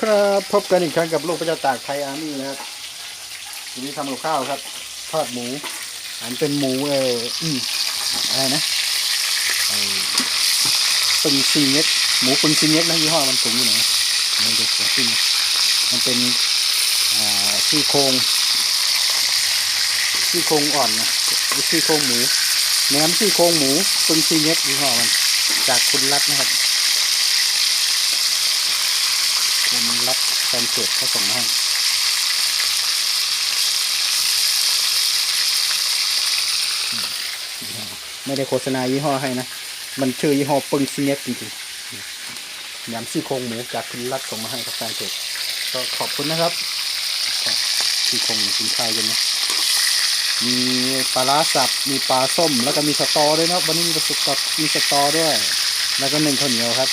ครับพบกันอีกครั้งกับลูกพระจาตากไทยอาร์มี่นะครับวันนี้ทำกับข้าวครับ ทอดหมูอันเป็นหมูเอออืมอะไรนะไอ้ปึงซีเน็กหมูปึงซีเน็กนะยี่ห้อมันสูงอยู่ไหนนี่เด็กเดี๋ยวขึ้นมันเป็นอ่าซี่โครงซี่โครงอ่อนนะซี่โครงหมูแหนมซี่โครงหมูปึงซีเน็กยี่ห้อมันจากคุณรัตน์นะครับ ผมรับ แฟนเพจเขาส่งมาให้ไม่ได้โฆษณายี่ห้อให้นะ มันชื่อยี่ห้อปึงซีเน็ตจริงๆยำซี่โครงหมูจากคุณรัฐส่งมาให้กับแฟนเพจก็ขอบคุณนะครับซี่โครงกินข้าวกันนะมีปลาร้าสับ มีปลาส้ม แล้วก็มีสตอด้วยนะวันนี้มีประสบกับมีสตอด้วย แล้วก็หนึ่งข้าวเหนียวครับ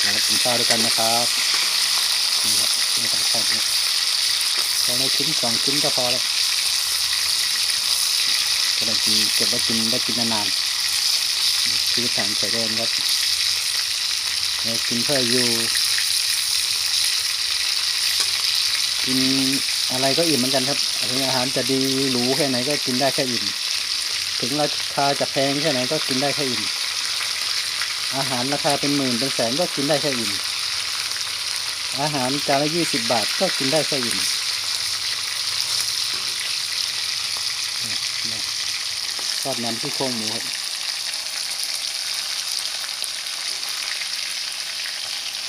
แล้วกินข้าวด้วยกันนะครับ นี่ครับนี่ต้องทอดเนี่ยเราใน ชิ้นสองชิ้นก็พอแล้วก็ได้กินเก็บไว้กินได้กินนานๆชีวิตทางชายแดนครับกินเพื่ออยู่ กินอะไรก็อิ่มเหมือนกันครับถึงอาหารจะดีหรูแค่ไหนก็กินได้แค่อิ่ม ถึงราคาจะแพงแค่ไหนก็กินได้แค่อิ่ม อาหารราคาเป็นหมื่นเป็นแสนก็กินได้แค่อิ่ม อาหารจานละยี่สิบบาทก็กินได้แค่อิ่มเนี่ยเนี่ย ทอดน้ำที่โครงหมูครับ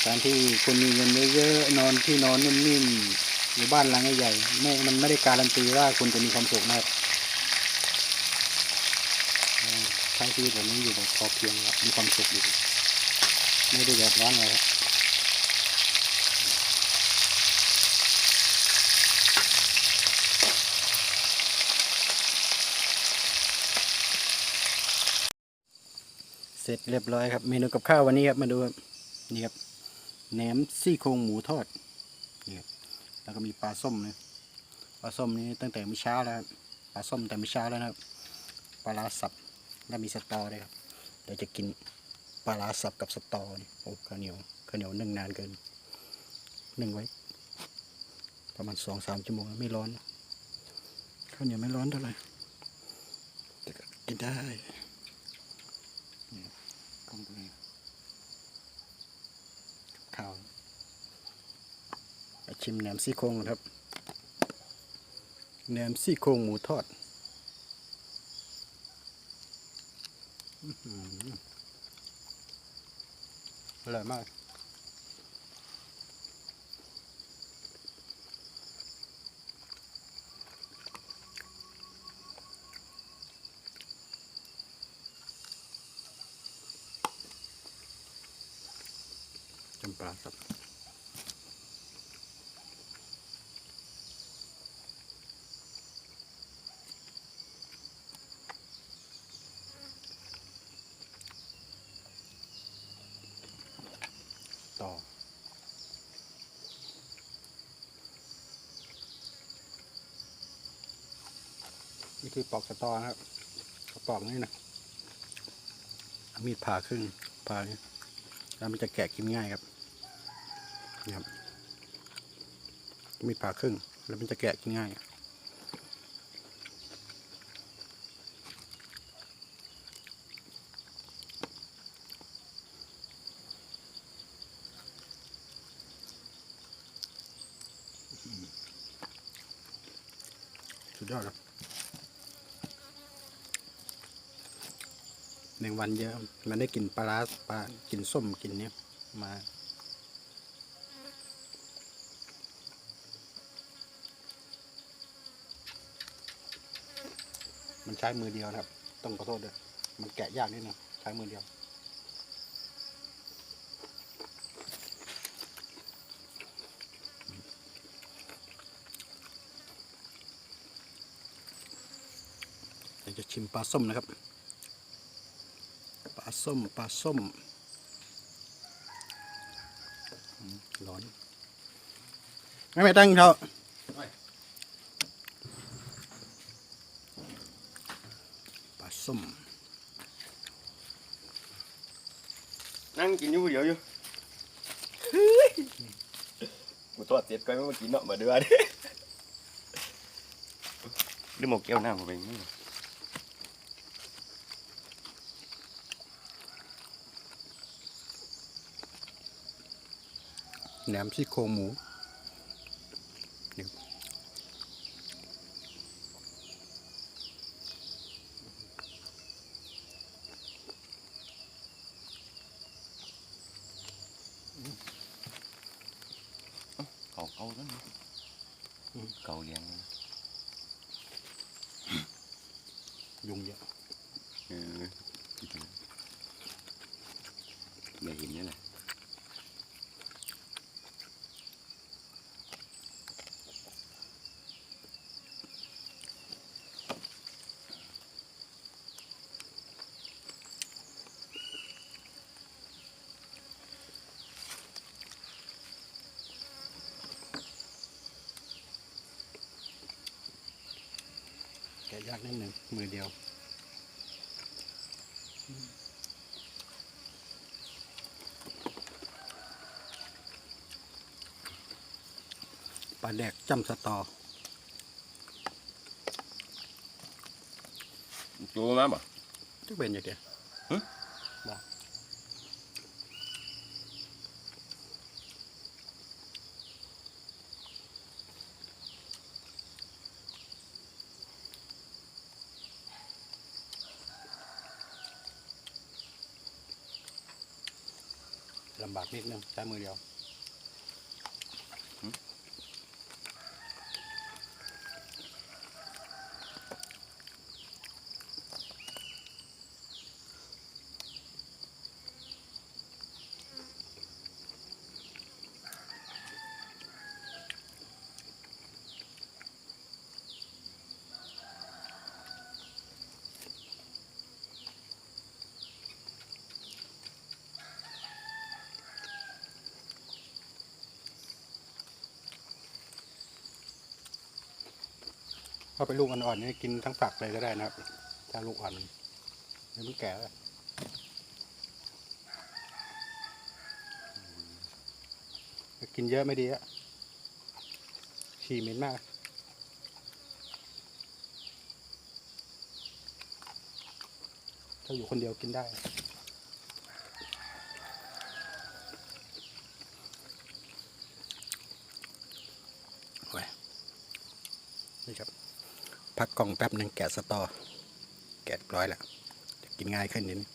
การที่คุณมีเงินเยอะๆนอนที่นอนนิ่มๆอยู่บ้านหลังใหญ่ๆไม่มันไม่ได้การันตีว่าคุณจะมีความสุขนะครับใช้ชีวิตแบบนี้อยู่แบบพอเพียงครับมีความสุขอยู่ไม่ได้เดือดร้อนอะไรครับ เสร็จเรียบร้อยครับ เมนูกับข้าววันนี้ครับมาดูครับนี่ครับแหนมซี่โครงหมูทอดนี่ครับแล้วก็มีปลาส้มนะปลาส้มนี้ตั้งแต่มื้อเช้าแล้วปลาส้มแต่มื้อเช้าแล้วนะครับปลาร้าสับแล้วมีสตอด้วยครับเดี๋ยวจะกินปลาร้าสับกับสตอนี่โอ้ข้าวเหนียวข้าวเหนียวนึ่งนานเกินนึ่งไว้ ประมาณสองสามชั่วโมงไม่ร้อนข้าวเหนียวไม่ร้อนเท่าไหร่แต่ก็กินได้ กล้องตัวนี้ข้าวไปชิมแหนมซี่โครงครับแหนมซี่โครงหมูทอดอร่อยมากำปาครับต่อนี่คือปอกสตอนะครับปอกนี่นะมีดผ่าครึ่งผ่านี่แล้วมันจะแกะกินง่ายครับ นี่ครับมีดผ่าครึ่ง แล้วมันจะแกะกินง่ายสุดยอดครับแมงวันเยอะ มันได้กลินปลาปลากินส้มกลินเนี้ยมา มันใช้มือเดียวนะครับ ต้องขอโทษด้วยมันแกะยากนิดนึงใช้มือเดียวเดี๋ยวจะชิมปลาส้มนะครับ ปลาส้มปลาส้มร้อนไม่ไม่ตั้งเขาปลา ส้มนั่งกินอยู่เดี๋ยวอยู่ทอดเสร็จก็ไม่มากินเนาะมาเดือดหรือหมกแก้วน้ำผมเองนี่แหนมซี่โครงหมู เขาเกาแล้วนี่เกาเลี้ยง ยุงเยอะ เออไม่เห็นนี่แหละ แกะยาก นิดหนึ่งมือเดียวปลาแดกจำสตอจูมาบ่ทุกเป็นอย่างเดียว ลำบากนิดนึงใช้มือเดียว ถ้าเป็นลูกอ่อนๆนี่กินทั้งฝักเลยก็ได้นะครับ ถ้าลูกอ่อนเดี๋ยวมันแก่แล้วกินเยอะไม่ดีอะฉี่เหม็นมากถ้าอยู่คนเดียวกินได้ไว้นี่ครับ พักกล่องแป๊บหนึ่งแกะสตอ แกะร้อยแล้วจะกินง่ายขึ้นนิดนึง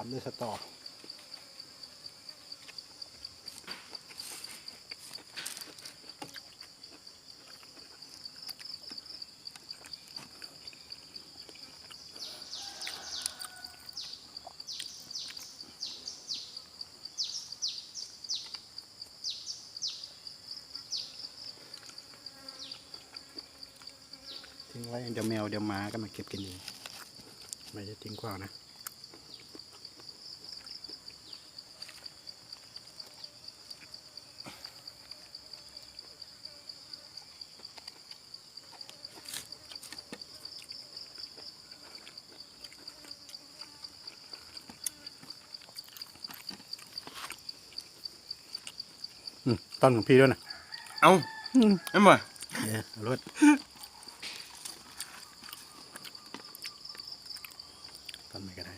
ามด้วยสตอทิ้งไว้เดี๋ยวแมวเดี๋ยวหมาก็มาเก็บกินเองไม่จะทิ้งกว้างนะ ต้อนของพี่ด้วยนะเอาเอ็มบ่เนี่ยรถต้นไหนก็ได้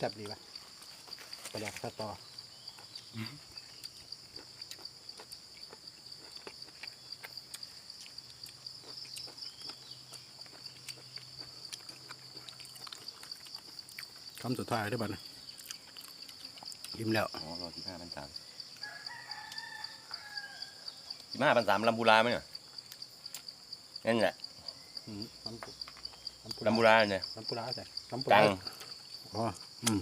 จับดีป่ะประหยัดสตอ คำสุดท้ายได้อบัดนะยิ้มแล้วอ๋อรอสิบห้าพันสามสิบห้าพันสามลำพูราไหมเนี่ยนั่นแหละอืมน้ำปูน้ำปูลำพูราเนี่ยน้ำปูร้าใส่น้ำปูกลาร้างอ๋ออืม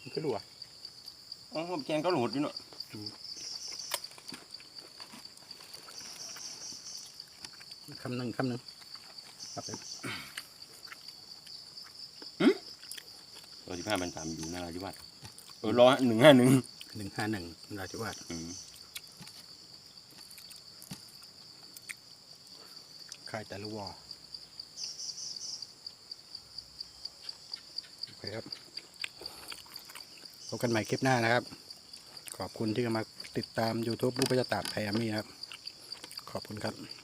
มันคือ ดูอะอ๋อแกงก็หลุดอยู่เนาะคำหนึ่งคำหนึ่งครับผมรอสิบห้าพันสามอยู่นาราธิวาสเออรอหนึ่งห้าหนึ่งหนึ่งห้าหนึ่งราชวาสอืมค่ายแต่ละวอโอเคครับพ บกันใหม่คลิปหน้านะครับ ขอบคุณที่มาติดตาม YouTube ลูกพระจตาบไทยอามี่ครับ ขอบคุณครับ